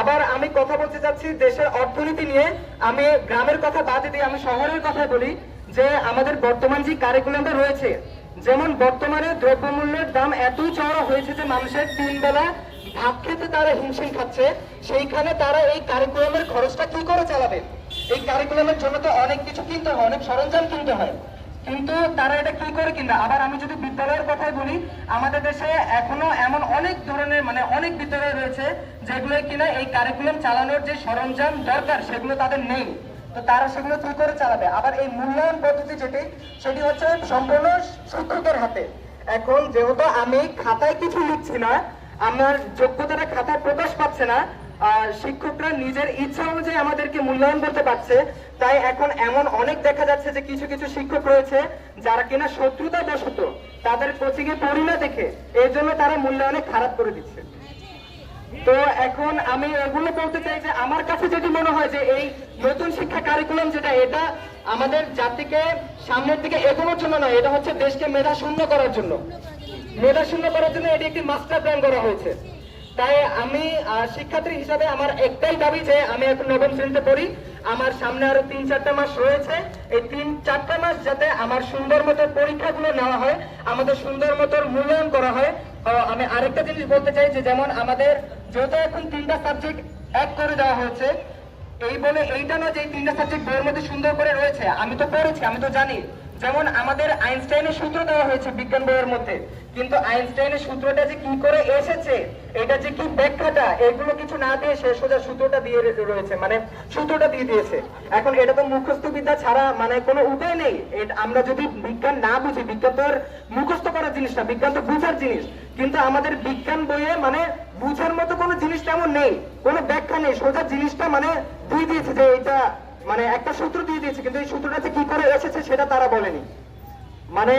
আবার আমি কথা বলতে চাচ্ছি দেশের অর্থনীতি নিয়ে। আমি গ্রামের কথা বাদ দিয়ে আমি শহরের কথা বলি যে আমাদের বর্তমান যে কারিকুলামটা রয়েছে, যেমন বর্তমানে দ্রব্যমূল্যের দাম এত চড়া হয়েছে যে মানুষের তিন বেলা ভাত খেতে তারা হিমশিম খাচ্ছে, সেইখানে তারা এই কারিকুলামের খরচটা কি করে চালাবে? এই কারিকুলামের জন্য তো অনেক কিছু কিনতে হয়, অনেক সরঞ্জাম কিনতে হয়। কিন্তু তারা এটা কি করে কিনবে আবার আমি যদি বিদ্যালয়ের কথাই বলি, আমাদের দেশে এখনও এমন অনেক ধরনের মানে অনেক বিদ্যালয় রয়েছে যেগুলো কিনা এই কারিকুলাম চালানোর যে সরঞ্জাম দরকার, সেগুলো তাদের নেই। তো তারা সেগুলো কি করে চালাবে? আবার এই মূল্যায়ন পদ্ধতি যেটি, সেটি হচ্ছে সম্পূর্ণ শিক্ষকের হাতে। এখন যেহেতু আমি খাতায় কিছু লিখছি না, আমার যোগ্যতাটা খাতায় প্রকাশ পাচ্ছে না শিক্ষকরা নিজের ইচ্ছা অনুযায়ী আমাদেরকে মূল্যায়ন করতে পারছে। তাই এখন এমন অনেক দেখা যাচ্ছে যে কিছু কিছু শিক্ষক রয়েছে যারা কিনা শত্রুতা বশত তাদের কোচিং এ পড়ি না দেখে এর জন্য তারা মূল্যায়নে খারাপ করে দিচ্ছে। তো এখন আমি এগুলো বলতে চাই যে আমার কাছে যেটি মনে হয় যে এই নতুন শিক্ষা কারিকুলাম যেটা, এটা আমাদের জাতিকে সামনের দিকে এগোনোর জন্য নয়, এটা হচ্ছে দেশকে মেধা শূন্য করার জন্য। মেধা শূন্য করার জন্য এটি একটি মাস্টার প্ল্যান করা হয়েছে। তাই আমি শিক্ষার্থী হিসাবে আমার একটাই দাবি যে আমি এখন নবম শ্রেণীতে পড়ি। আমার সামনে আরও তিন চারটা মাস রয়েছে। এই তিন চারটা মাস যাতে আমার সুন্দর মতো পরীক্ষাগুলো নেওয়া হয়, আমাদের সুন্দর মতো মূল্যায়ন করা হয়। আমি আরেকটা জিনিস বলতে চাই যে যেমন আমাদের যেহেতু এখন তিনটা সাবজেক্ট এক করে দেওয়া হয়েছে, এই বলে এইটা না যে তিনটা সাবজেক্ট বইয়ের মধ্যে সুন্দর করে রয়েছে। আমি তো পড়েছি, আমি তো জানি। যেমন আমাদের আইনস্টাইনের সূত্র দেওয়া হয়েছে বিজ্ঞান বইয়ের মধ্যে, কিন্তু আইনস্টাইনের সূত্রটা যে কি করে এসেছে, এটা যে কি ব্যাখ্যাটা, এগুলো কিছু না দিয়ে সে সোজা সূত্রটা দিয়ে রয়েছে মানে সূত্রটা দিয়ে দিয়েছে। এখন এটা তো মুখস্থ বিদ্যা ছাড়া মানে কোনো উপায় নেই। আমরা যদি বিজ্ঞান না বুঝি, বিজ্ঞান তো মুখস্থ করার জিনিস না, বিজ্ঞান তো বুঝার জিনিস। কিন্তু আমাদের বিজ্ঞান বইয়ে মানে বুঝার মতো কোনো জিনিস তেমন নেই, কোনো ব্যাখ্যা নেই, সোজা জিনিসটা মানে দিয়ে দিয়েছে যে এটা মানে একটা সূত্র দিয়ে দিয়েছে, কিন্তু এই সূত্রটা কি করে এসেছে সেটা তারা বলেনি। মানে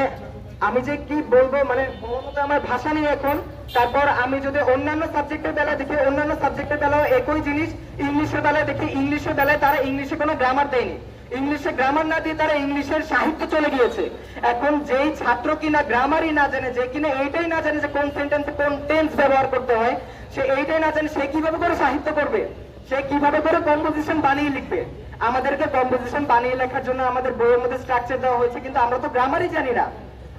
আমি যে কি বলব মানে আমার ভাষা নেই এখন। তারপর আমি যদি অন্যান্য সাবজেক্টের বেলায় দেখি, অন্যান্য সাবজেক্টের বেলায় একই জিনিস, ইংলিশের বেলায় দেখি, ইংলিশের বেলায় তারা ইংলিশে কোনো গ্রামার দেয়নি। ইংলিশে গ্রামার না দিয়ে তারা ইংলিশের সাহিত্য চলে গিয়েছে। এখন যেই ছাত্র কিনা গ্রামারই না জানে, যে কিনা এইটাই না জানে যে কোন সেন্টেন্সে কোন টেন্স ব্যবহার করতে হয়, সে এইটাই না জানে সে কীভাবে করে সাহিত্য করবে? সে কীভাবে করে কম্পোজিশন বানিয়ে লিখবে? আমাদেরকে কম্পোজিশন বানিয়ে লেখার জন্য আমাদের বইয়ের মধ্যে স্ট্রাকচার দেওয়া হয়েছে, কিন্তু আমরা তো গ্রামারই জানি না।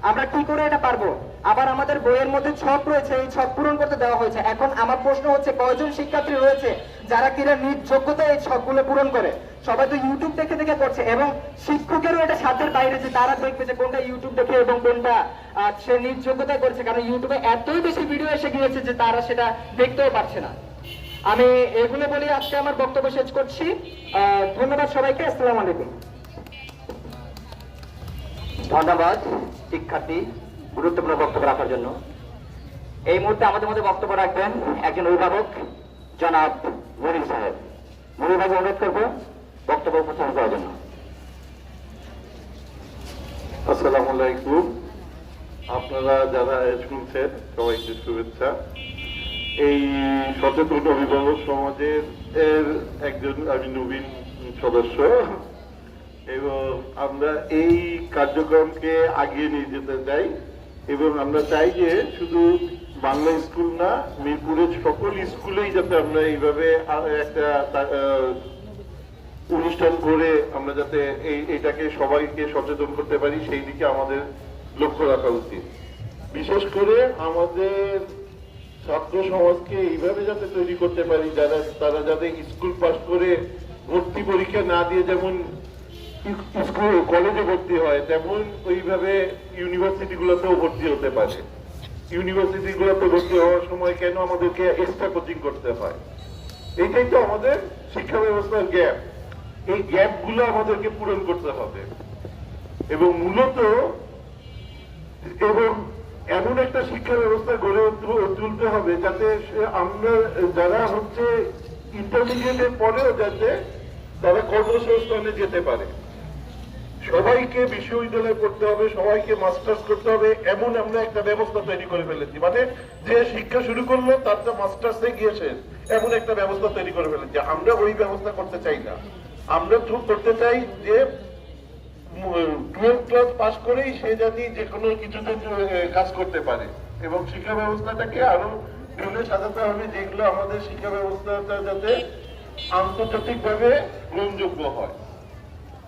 আমরা কি করে এটা পারব? আবার আমাদের বইয়ের মধ্যে ছক রয়েছে, এই ছক পূরণ করতে দেওয়া হয়েছে। এখন আমার প্রশ্ন হচ্ছে, কয়জন শিক্ষার্থী রয়েছে যারা কিনা নিজ যোগ্যতা এই ছকগুলো পূরণ করে? সবাই তো ইউটিউব দেখে দেখে করছে, এবং শিক্ষকেরও এটা সাধ্যের বাইরে যে তারা দেখবে যে কোনটা ইউটিউব দেখে এবং কোনটা সে নিজ যোগ্যতায় করছে, কারণ ইউটিউবে এতই বেশি ভিডিও এসে গিয়েছে যে তারা সেটা দেখতেও পারছে না। আমি এগুলো বলে আজকে আমার বক্তব্য শেষ করছি। আহ, ধন্যবাদ সবাইকে আসসালাম আলাইকুম। ধন্যবাদ শিক্ষার্থী গুরুত্বপূর্ণ বক্তব্য রাখার জন্য। এই মুহূর্তে আমাদের মধ্যে বক্তব্য রাখবেন একজন অভিভাবক জনাব মনির সাহেব। মনির ভাইকে অনুরোধ করব বক্তব্য উপস্থাপন করার জন্য। আসসালামু আলাইকুম। আপনারা যারা শুনছেন সবাইকে শুভেচ্ছা। এই সচেতন অভিভাবক সমাজের এর একজন আমি নবীন সদস্য। এবং আমরা এই কার্যক্রমকে আগিয়ে নিয়ে যেতে চাই। এবং আমরা চাই যে শুধু বাংলা স্কুল না মিরপুরের সকল স্কুলেই যাতে আমরা এইভাবে একটা অনুষ্ঠান করে আমরা যাতে এই, এটাকে সবাইকে সচেতন করতে পারি, সেই দিকে আমাদের লক্ষ্য রাখা উচিত। বিশেষ করে আমাদের ছাত্র সমাজকে এইভাবে যাতে তৈরি করতে পারি, যারা, তারা যাতে স্কুল পাস করে ভর্তি পরীক্ষা না দিয়ে যেমন স্কুল কলেজে ভর্তি হয়, তেমন ওইভাবে ইউনিভার্সিটি গুলোতেও ভর্তি হতে পারে। ইউনিভার্সিটি গুলোতে ভর্তি হওয়ার সময় কেন আমাদেরকে এক্সট্রা কোচিং করতে হয়? এইটাই তো আমাদের শিক্ষা ব্যবস্থার গ্যাপ এই গ্যাপগুলো আমাদেরকে পূরণ করতে হবে। এবং মূলত এবং এমন একটা শিক্ষা ব্যবস্থা গড়ে তুলতে হবে যাতে আমরা যারা হচ্ছে ইন্টারমিডিয়েটের পরেও যাতে তারা কর্মসংস্থানে যেতে পারে। সবাইকে বিশ্ববিদ্যালয়ে পড়তে হবে, সবাইকে মাস্টার্স করতে হবে, এমন আমরা একটা ব্যবস্থা তৈরি করে ফেলেছি। মানে যে শিক্ষা শুরু করল তার তো মাস্টার্সে গিয়ে এমন একটা ব্যবস্থা তৈরি করে ফেলেছি। আমরা ওই ব্যবস্থা করতে চাই না। আমরা করতে চাই যে টুয়েলভ পাস করেই সে জাতি যে কোনো কিছুতে কাজ করতে পারে। এবং শিক্ষা ব্যবস্থাটাকে আরও এগুলো সাজাতে হবে, যেগুলো আমাদের শিক্ষা ব্যবস্থাটা যাতে আন্তর্জাতিকভাবে গ্রহণযোগ্য হয়।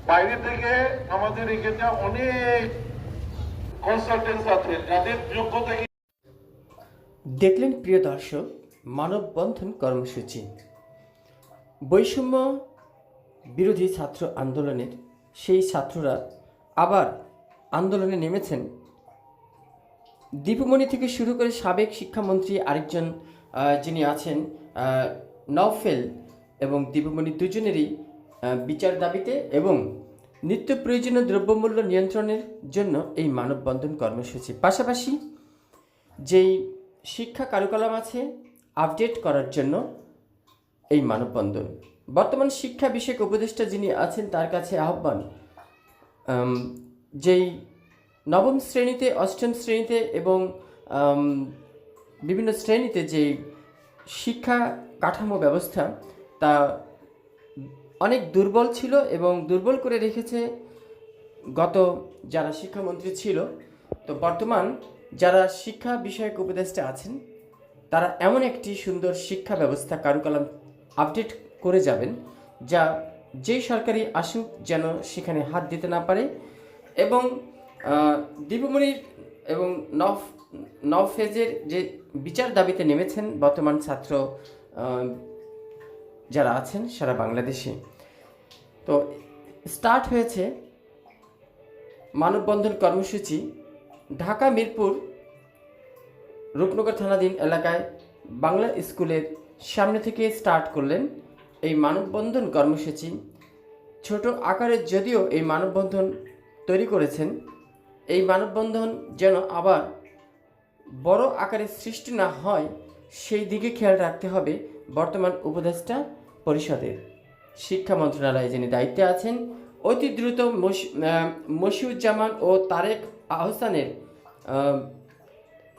বাইরে থেকে আমাদের এখানে অনেক কনসালটেন্স আছে যাদের যোগ্যতা দেখলেন প্রিয় দর্শক, মানববন্ধন কর্মসূচি। বৈষম্য বিরোধী ছাত্র আন্দোলনের সেই ছাত্ররা আবার আন্দোলনে নেমেছেন। দীপুমণি থেকে শুরু করে সাবেক শিক্ষামন্ত্রী আরেকজন যিনি আছেন আহ, নওফেল এবং দীপুমণি দুজনেরই বিচার দাবিতে এবং নিত্য প্রয়োজনীয় দ্রব্যমূল্য নিয়ন্ত্রণের জন্য এই মানববন্ধন কর্মসূচি। পাশাপাশি যেই শিক্ষা কারুকলাম আছে আপডেট করার জন্য এই মানববন্ধন। বর্তমান শিক্ষা বিষয়ক উপদেষ্টা যিনি আছেন, তার কাছে আহ্বান যেই নবম শ্রেণীতে, অষ্টম শ্রেণীতে এবং বিভিন্ন শ্রেণীতে যে শিক্ষা কাঠামো ব্যবস্থা, তা অনেক দুর্বল ছিল এবং দুর্বল করে রেখেছে গত যারা শিক্ষামন্ত্রী ছিল। তো বর্তমান যারা শিক্ষা বিষয়ক উপদেষ্টা আছেন, তারা এমন একটি সুন্দর শিক্ষা ব্যবস্থা কারুকলাম আপডেট করে যাবেন, যা যেই সরকারি আসুক যেন সেখানে হাত দিতে না পারে এবং দীপমণির এবং নফ, নফেজের যে বিচার দাবিতে নেমেছেন বর্তমান ছাত্র যারা আছেন সারা বাংলাদেশে। তো স্টার্ট হয়েছে মানববন্ধন কর্মসূচি ঢাকা, মিরপুর, রূপনগর থানাধীন এলাকায় বাংলা স্কুলের সামনে থেকে স্টার্ট করলেন এই মানববন্ধন কর্মসূচি ছোট আকারে যদিও এই মানববন্ধন তৈরি করেছেন, এই মানববন্ধন যেন আবার বড় আকারে সৃষ্টি না হয়, সেই দিকে খেয়াল রাখতে হবে বর্তমান উপদেষ্টা পরিষদের। শিক্ষা মন্ত্রণালয়ে যিনি দায়িত্বে আছেন, অতি দ্রুত মশিউজ্জামান ও তারেক আহসানের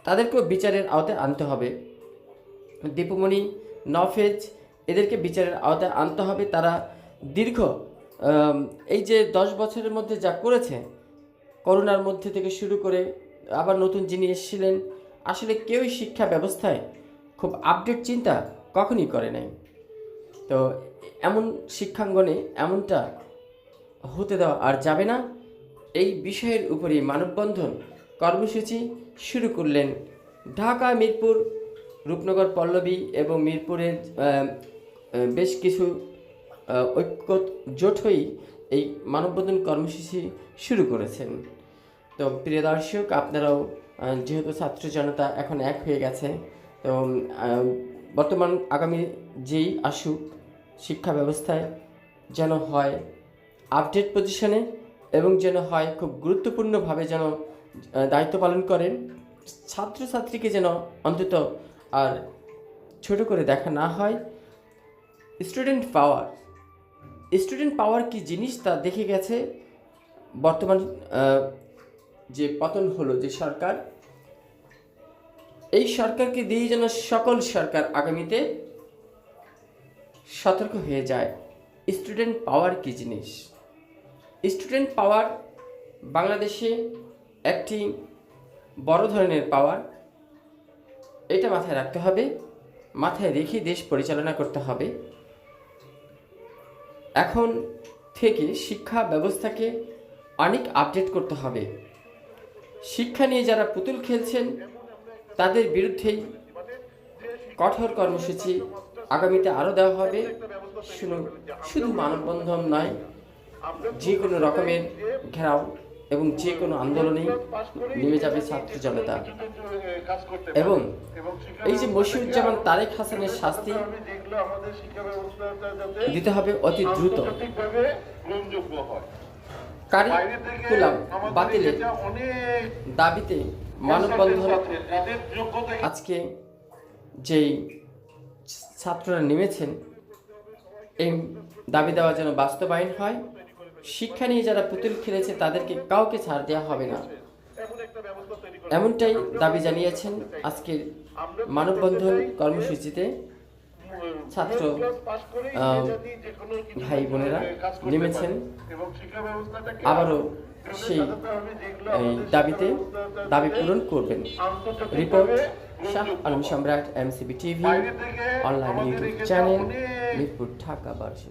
তাদেরকেও বিচারের আওতায় আনতে হবে। দীপুমণি নফেজ এদেরকে বিচারের আওতায় আনতে হবে। তারা দীর্ঘ এই যে দশ বছরের মধ্যে যা করেছে, করোনার মধ্যে থেকে শুরু করে আবার নতুন যিনি এসেছিলেন, আসলে কেউই শিক্ষা ব্যবস্থায় খুব আপডেট চিন্তা কখনই করে নাই। তো এমন শিক্ষাঙ্গনে এমনটা হতে দেওয়া আর যাবে না। এই বিষয়ের উপরে মানববন্ধন কর্মসূচি শুরু করলেন ঢাকা, মিরপুর, রূপনগর, পল্লবী এবং মিরপুরের বেশ কিছু ঐক্য জোট হয়েই এই মানববন্ধন কর্মসূচি শুরু করেছেন। তো প্রিয় দর্শক, আপনারাও যেহেতু ছাত্র জনতা এখন এক হয়ে গেছে, তো বর্তমান আগামী যেই আসুক শিক্ষা ব্যবস্থায় যেন হয় আপডেট পজিশনে এবং যেন হয় খুব গুরুত্বপূর্ণভাবে যেন দায়িত্ব পালন করেন ছাত্রছাত্রীকে যেন অন্তত আর ছোট করে দেখা না হয় স্টুডেন্ট পাওয়ার স্টুডেন্ট পাওয়ার কি জিনিস তা দেখে গেছে বর্তমান যে পতন হলো যে সরকার। এই সরকারকে দিয়ে যেন সকল সরকার আগামীতে সতর্ক হয়ে যায়। স্টুডেন্ট পাওয়ার কি জিনিস? স্টুডেন্ট পাওয়ার বাংলাদেশে একটি বড় ধরনের পাওয়ার এটা মাথায় রাখতে হবে, মাথায় রেখে দেশ পরিচালনা করতে হবে। এখন থেকে শিক্ষা ব্যবস্থাকে অনেক আপডেট করতে হবে। শিক্ষা নিয়ে যারা পুতুল খেলছেন, তাদের বিরুদ্ধেই কঠোর কর্মসূচি আগামীতে আরও দেওয়া হবে। শুধু মানববন্ধন নয়, যে কোনো রকমের ঘেরাও এবং যে কোনো আন্দোলনেই নেমে যাবে ছাত্র জনতা। এবং এই যে মশিউজ্জামান তারেক হাসানের শাস্তি দিতে হবে অতি দ্রুত। কারিকুলাম বাতিলের দাবিতে মানববন্ধন আজকে যেই ছাত্ররা নেমেছেন, এই দাবি দেওয়া যেন বাস্তবায়ন হয়। শিক্ষা নিয়ে যারা পুতুল খেলেছে, তাদেরকে কাউকে ছাড় দেওয়া হবে না। এমনটাই দাবি জানিয়েছেন আজকের মানববন্ধন কর্মসূচিতে ছাত্র ভাই বোনেরা নেমেছেন। আবারও সেই দাবিতে দাবি পূরণ করবেন। Report, Shah Alam Samrat, MCB TV, online YouTube channel, Mirpur, Dhaka, বারোশো